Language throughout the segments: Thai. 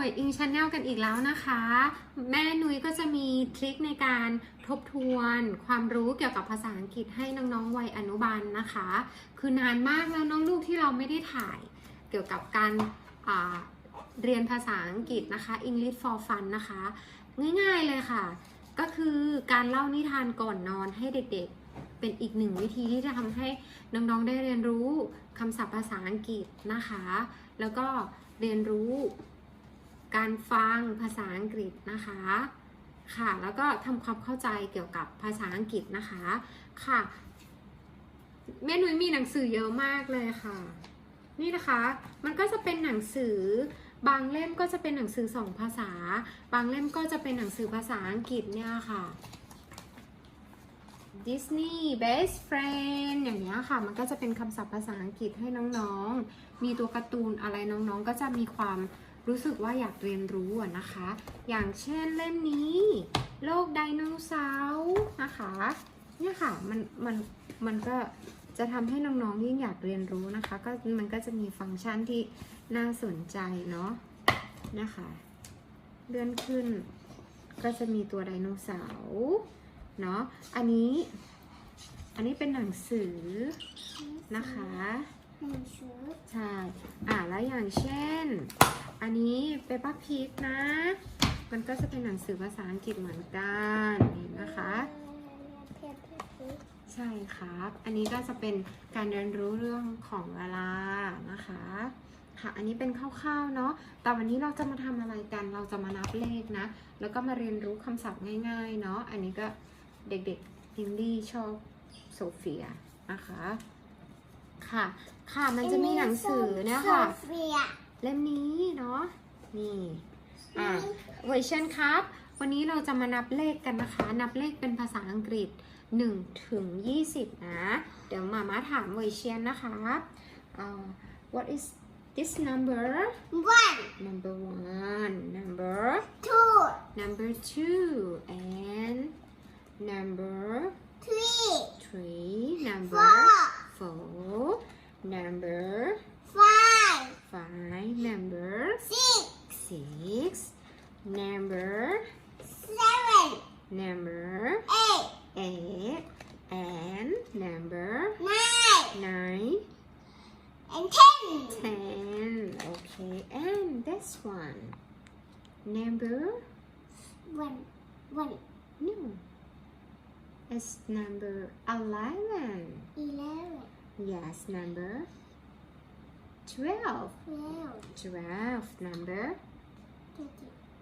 เวทอิงชาแนลกันอีกแล้วนะคะ แม่นุ้ยก็จะมีทริคในการทบทวนความรู้เกี่ยวกับภาษาอังกฤษให้น้องๆวัยอนุบาลนะคะ คือนานมากแล้วน้องลูกที่เราไม่ได้ถ่าย เกี่ยวกับการเรียนภาษาอังกฤษนะคะ English for Fun นะคะ ง่ายๆเลยค่ะ ก็คือการเล่านิทานก่อนนอนให้เด็กๆ เป็นอีกหนึ่งวิธีที่จะทำให้น้องๆได้เรียนรู้คำศัพท์ภาษาอังกฤษนะคะ แล้วก็เรียนรู้ การฟังภาษาอังกฤษนะคะค่ะแล้วก็ทำความเข้าใจเกี่ยวกับภาษาอังกฤษนะคะค่ะแม่นุ้ยมีหนังสือเยอะมากเลยค่ะ นี่นะคะ มันก็จะเป็นหนังสือบางเล่มก็จะเป็นหนังสือสองภาษา บางเล่มก็จะเป็นหนังสือภาษาอังกฤษเนี่ยค่ะ Disney Best Friend อย่างเนี้ยค่ะ มันก็จะเป็นคำศัพท์ภาษาอังกฤษให้น้องๆ มีตัวการ์ตูนอะไรน้องๆ ก็จะมีความ รู้สึกว่าอยากเรียนรู้นะคะ อย่างเช่นเล่มนี้ โลกไดโนเสาร์นะคะเนี่ยค่ะมันมันมันก็จะทำให้น้องๆยิ่งอยากเรียนรู้นะคะก็มันก็จะมีฟังก์ชันที่น่าสนใจเนาะนะคะเลื่อนขึ้น ก็จะมีตัวไดโนเสาร์เนาะอันนี้ อันนี้เป็นหนังสือนะคะ ใช่ อ่าแล้วอย่างเช่น อันนี้เปป a พิกนะ มันก็จะเป็นหนังสือภาษาอังกฤษเหมือนกันเห็นะคะ ใช่ครับ อันนี้ก็จะเป็นการเรียนรู้เรื่องของเวลานะคะ ค่ะ อันนี้เป็นคร่าวๆเนาะ แต่วันนี้เราจะมาทำอะไรกัน เราจะมานับเลขนะ แล้วก็มาเรียนรู้คำศัพท์ง่าย ๆ เนาะ อันนี้ก็เด็กๆฮินดี้ชอบโซเฟียนะคะ ค่ะ ค่ะมันจะมีหนังสือเนี่ยค่ะโซเฟียเล่มนี้เนาะ นี่ อ่าเวอร์ชันครับ วันนี้เราจะมานับเลขกันนะคะ นับเลขเป็นภาษาอังกฤษ1ถึง20 นะ เดี๋ยวมาม่าถามเวอร์ชันนะคะอ่า what is this number one number one number two number two and number three three number four four. Number five. five. Number six. six. Number seven. number eight. eight. And number nine. nine. And ten. Ten. Okay and this one. Number one. One. No it's number 11. 11. Yes, number 12. 12. 12. Number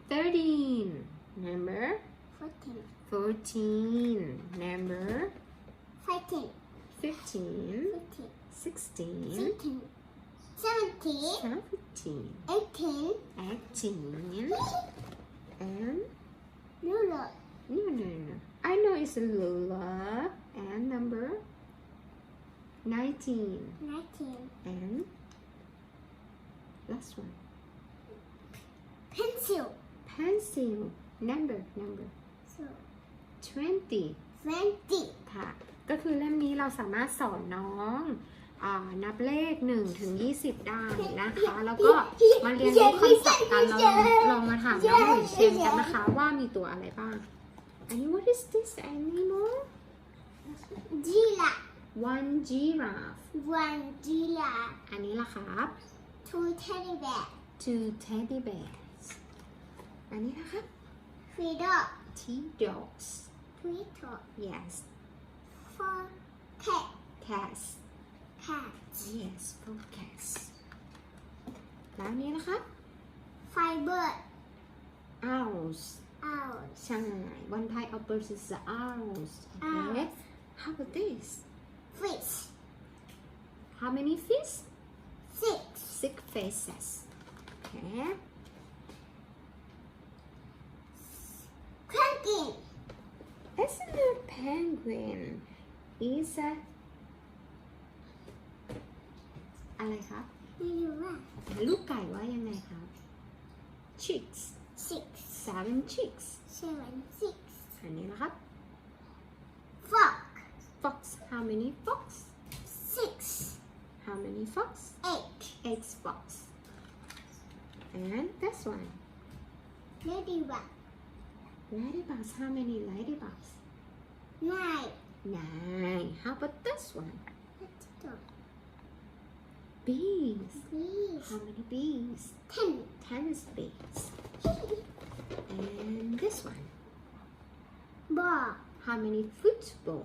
13. 13. Number 14. 14. Number 15. 15. 15. 16. 16. 17. 17. 18. 18. and? No, no. No, no, no. I know it's Lula and number nineteen nineteen and last one pencil pencil number number so twenty twenty ค่ะ ก็คือเล่มนี้เราสามารถสอนน้องอานับเลข1ถึง20 ได้นะคะ แล้วก็มาเรียนรู้คำศัพท์กันเราลองลองมาถามน้องหรือเชนกันนะคะว่ามีตัวอะไรบ้าง อันนี้ what is this animal giraffe one giraffe one giraffe อันนี้ล่ะครับ two teddy bear two teddy bears อันนี้นะครับ three dog two dogs three dog yes four cat cats cats yes four cats แล้วอันนี้นะครับ five bird owls owls ใช่ one type of bird is the owls okay Owls. how about this fish how many fish six six faces okay penguin it's not penguin it's a อะไรครับ ไม่รู้ว่า ลูกไก่ว่ายังไงครับ chicks six seven chicks seven six อันนี้นะครับ fox fox how many fox six how many fox eight eight fox and this one ladybug ladybugs how many ladybugs nine nine how about this one let's go Bees? Bees. How many bees? Ten. Ten bees. And this one? Ball how many football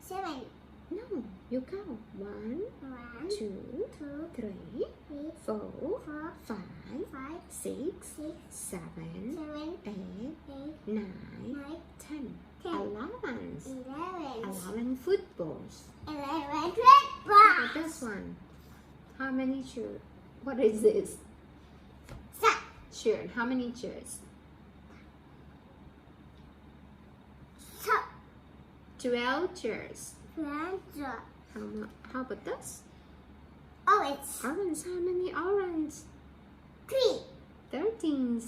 seven. No you count. One one two two three three four four five five six six seven seven eight eight nine nine ten. ten. Eleven. Eleven eleven footballs. Eleven about this one. How many chairs? what is this? Seven. shirt how many chairs? Twelve chairs. twelve how, how about this? Oh, orange orange how many orange three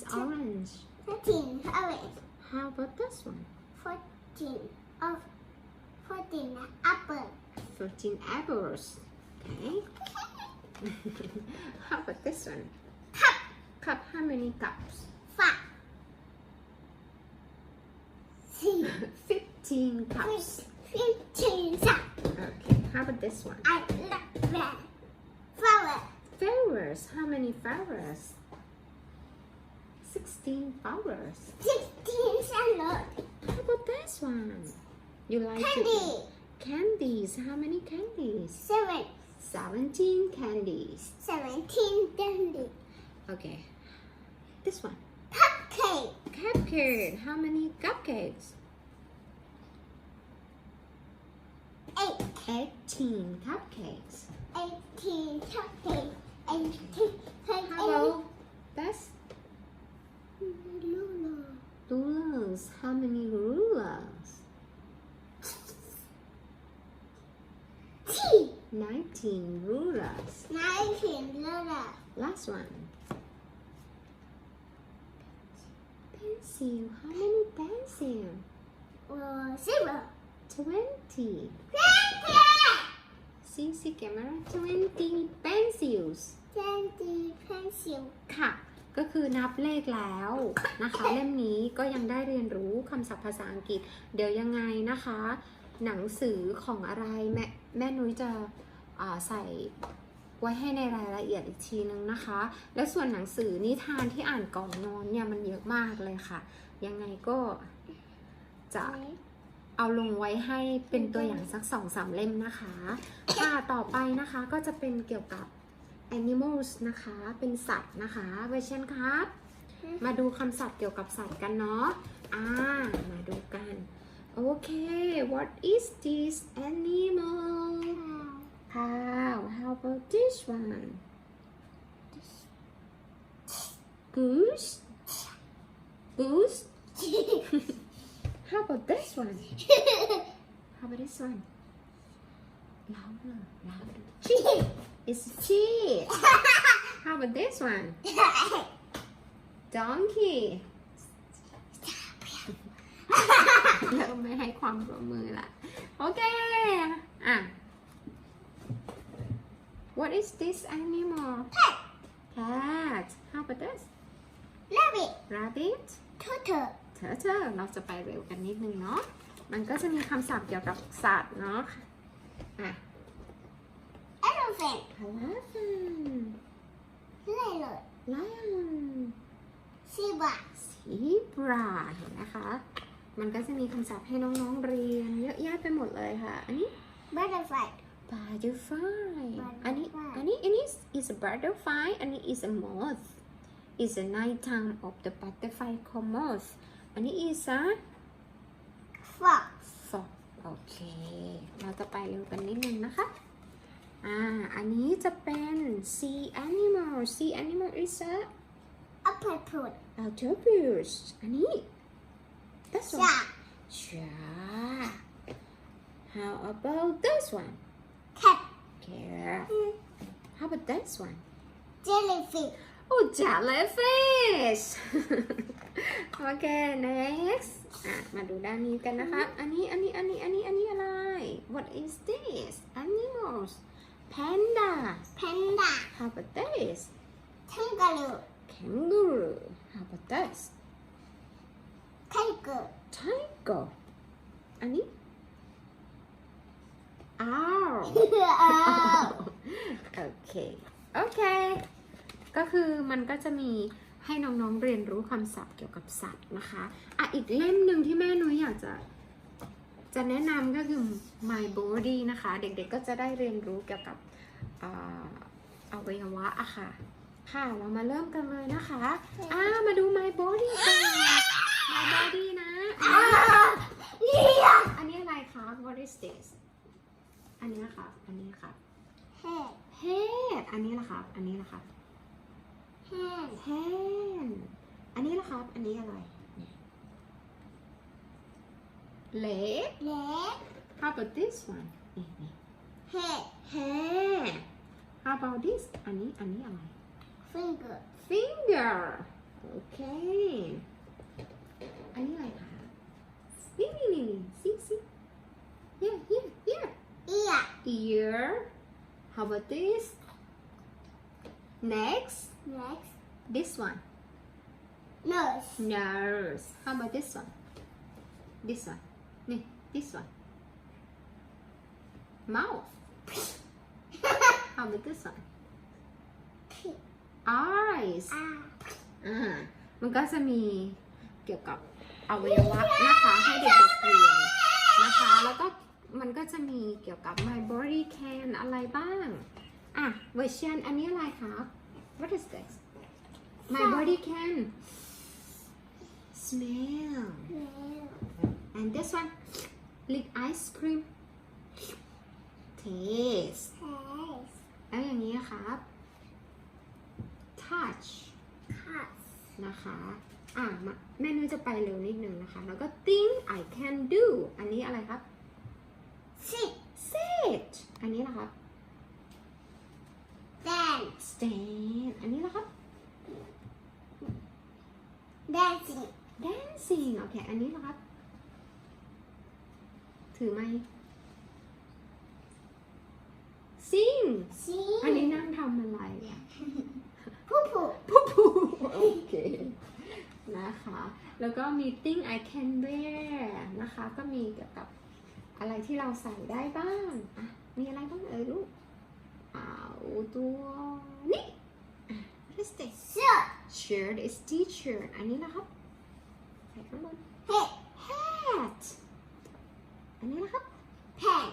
thirteen orange. Thirteen orange oh, how about this one? Fourteen. Of fourteen apple 14 apples. Okay. how about this one? cup. Cup, how many cups? five. Six. 15 cups. fifteen cup Okay, how about this one? I love that. Flower Flowers, how many flowers? 16 flowers. 16 salad. How about this one? You like Candy. Candies. How many candies? Seven. 17 candies. 17 candies. Okay. This one. Cupcake. Cupcake. How many cupcakes? Eight. 18 cupcakes. 18 cupcakes. 18 one. Pencil. How many pencil? Uh, zero. 20. Twenty. CC camera 20 pencils. Twenty pencil. ค่ะ ก็คือนับเลขแล้วนะคะ เล่มนี้ก็ยังได้เรียนรู้คำศัพท์ภาษาอังกฤษ เดี๋ยวยังไงนะคะ หนังสือของอะไรแม่แม่นุ้ยจะอ่าใส่ ไว้ให้ในรายละเอียดอีกทีนึงนะคะ และส่วนหนังสือนิทานที่อ่านก่อนนอนเนี่ยมันเยอะมากเลยค่ะ ยังไงก็จะเอาลงไว้ให้เป็นตัวอย่างสักสองสามเล่มนะคะค่ะต่อไปนะคะก็จะเป็นเกี่ยวกับ animals นะคะ เป็นสัตว์นะคะเวอร์ชันครับ มาดูคำศัพท์เกี่ยวกับสัตว์กันเนาะ อ่า มาดูกัน โอเค what is this animal cow how about this one goose goose how about this one how about this one louder louder sheep it's sheep how about this one donkey เริ่มไม่ให้ความร่วมมือละ โอเค อ่ะ What is this animal cat how about this Rabbit. rabbit Turtle. turtle เราจะไปเร็วกันนิดนึงเนาะ มันก็จะมีคำศัพท์เกี่ยวกับสัตว์เนาะ อะ Elephant. elephant Lion. lion Zebra. zebra เห็นนะคะ มันก็จะมีคำศัพท์ให้น้องๆเรียนเยอะแยะไปหมดเลยค่ะ อันนี้ Butterfly. butterfly อันนี้ Butterfly อันนี้อันนี้ is a butterfly อันนี้ is a moth is a night time of the butterfly called moth อันนี้ is a Fox. fox โอเค เราจะไปเร็วกันนิดนึงนะคะ อ่า อันนี้จะเป็น sea animal sea animal is a Octopus. octopus อันนี้ that's one Shark. shark how about this one Cat. cat how about this one Jellyfish. Oh, jellyfish โอเค next อ่ะ มาดูด้านนี้กันนะคะ อันนี้ อันนี้ อันนี้ อันนี้ อันนี้อะไร What is this Animals panda panda how about this kangaroo kangaroo how about this tiger tiger อันนี้ owl โอเค โอเค ก็คือมันก็จะมีให้น้องๆเรียนรู้คำศัพท์เกี่ยวกับสัตว์นะคะ อะ อีกเล่มหนึ่งที่แม่นุ้ยอยากจะ จะแนะนำก็คือ My Body นะคะ เด็กๆก็จะได้เรียนรู้เกี่ยวกับอ่าอวัยวะอะค่ะ ค่ะ เรามาเริ่มกันเลยนะคะ อ่า มาดู My Body กัน My Body นะอะเนี่ยอันนี้อะไรคะ What is this อันนี้นะคะอันนี้ค่ะ head head อันนี้ละครับอันนี้ละครับ hand hand อันนี้ละครับ อันนี้อะไร leg leg how about this one นี่นี่ head hand how about this อันนี้อันนี้อะไร finger finger โอเค อันนี้อะไรคะนี่นี่นี่นี่ see see here here here ear ear how about this next next this one nose nose how about this one this oneนี่ this one mouth how about this one eyes eye อ่า มันก็จะมีเกี่ยวกับอวัยวะนะคะให้เด็กๆเรียนนะคะ แล้วก็ มันก็จะมีเกี่ยวกับ my body can อะไรบ้าง อะเวอร์ชันอันนี้อะไรคะ what is this my body can smell nail and this one lick ice cream taste face แล้วอย่างนี้นะครับ touch cut นะคะ อะมาแม่นุ้ยจะไปเร็วนิดนึงนะคะ แล้วก็ think I can do อันนี้อะไรครับ sit sit อันนี้นะครับ dance stand อันนี้นะครับ dancing dancing โอเค อันนี้นะครับ ถือไหม sing อันนี้ sing นั่งทำอะไรอะ poo poo ปุ๊บปุ๊บโอเค นะคะ แล้วก็มี thing I can wear นะคะ ก็มีเกี่ยวกับ อะไรที่เราใส่ได้บ้างอะมีอะไรบ้างเอ่ยลูกเอาตัวนี่อะ what is this shirt shirt is t-shirt อันนี้นะครับใส่ข้างบน head hat อันนี้นะครับ pen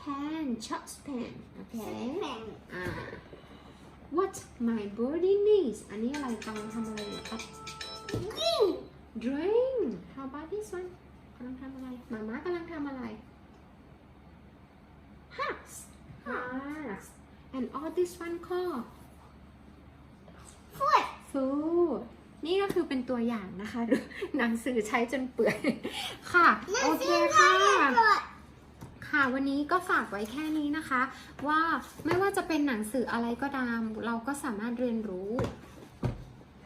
pen chops pen โอเค pen อ่า what my body needs อันนี้อะไรกำลังทำอะไรอยู่ครับ green drink how about this one กำลังทำอะไรหมาม้ากำลังทำอะไร hugs and all this one called foot food นี่ก็คือเป็นตัวอย่างนะคะ หนังสือใช้จนเปื่อย ค่ะ โอเคค่ะ foot ค่ะ วันนี้ก็ฝากไว้แค่นี้นะคะ ว่าไม่ว่าจะเป็นหนังสืออะไรก็ตาม เราก็สามารถเรียนรู้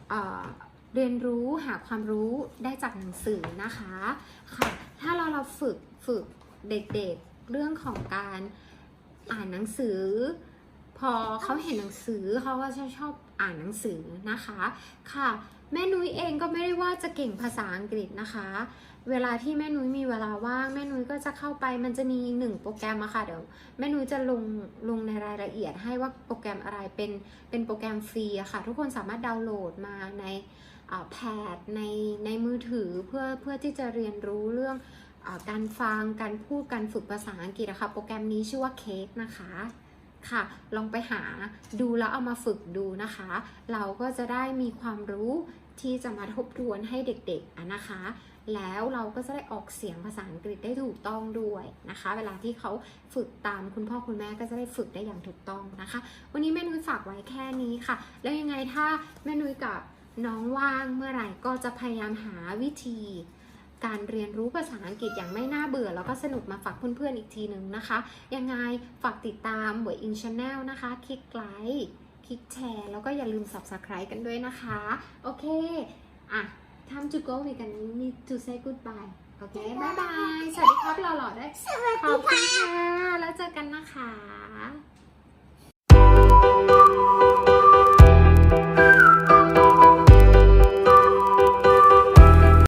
เอ่อเรียนรู้หาความรู้ได้จากหนังสือนะคะ ค่ะ ถ้าเราเราฝึกฝึกเด็กๆเรื่องของการ อ่านหนังสือ พอเขาเห็นหนังสือเขาก็จะชอบอ่านหนังสือนะคะค่ะ แม่นุ้ยเองก็ไม่ได้ว่าจะเก่งภาษาอังกฤษนะคะ เวลาที่แม่นุ้ยมีเวลาว่างแม่นุ้ยก็จะเข้าไปมันจะมีหนึ่งโปรแกรมอะค่ะเดี๋ยวแม่นุ้ยจะลงลงในรายละเอียดให้ว่าโปรแกรมอะไรเป็นเป็นโปรแกรมฟรีอะค่ะ ทุกคนสามารถดาวน์โหลดมาในแพดในในมือถือเพื่อเพื่อที่จะเรียนรู้เรื่อง การฟัง การพูด การฝึกภาษาอังกฤษอะคะโปรแกรมนี้ชื่อว่าเค้กนะคะค่ะ ลองไปหาดูแล้วเอามาฝึกดูนะคะ เราก็จะได้มีความรู้ที่จะมาทบทวนให้เด็กๆนะคะ แล้วเราก็จะได้ออกเสียงภาษาอังกฤษได้ถูกต้องด้วยนะคะ เวลาที่เขาฝึกตามคุณพ่อคุณแม่ก็จะได้ฝึกได้อย่างถูกต้องนะคะ วันนี้แม่นุ้ยฝากไว้แค่นี้ค่ะ แล้วยังไงถ้าแม่นุ้ยกับน้องว่างเมื่อไหร่ก็จะพยายามหาวิธี การเรียนรู้ภาษาอังกฤษอย่างไม่น่าเบื่อ แล้วก็สนุกมาฝากเพื่อนๆอีกทีหนึ่งนะคะ ยังไงฝากติดตามเวอร์อินชาแนลนะคะ คลิกไลค์คลิกแชร์แล้วก็อย่าลืม subscribe กันด้วยนะคะ โอเค อะ time to go we can need to say goodbye โอเคบ๊ายบาย สวัสดีครับหล่อๆได้วย สวัสขอบดีคุค่ะณค่ะ แล้วเจอกันนะคะ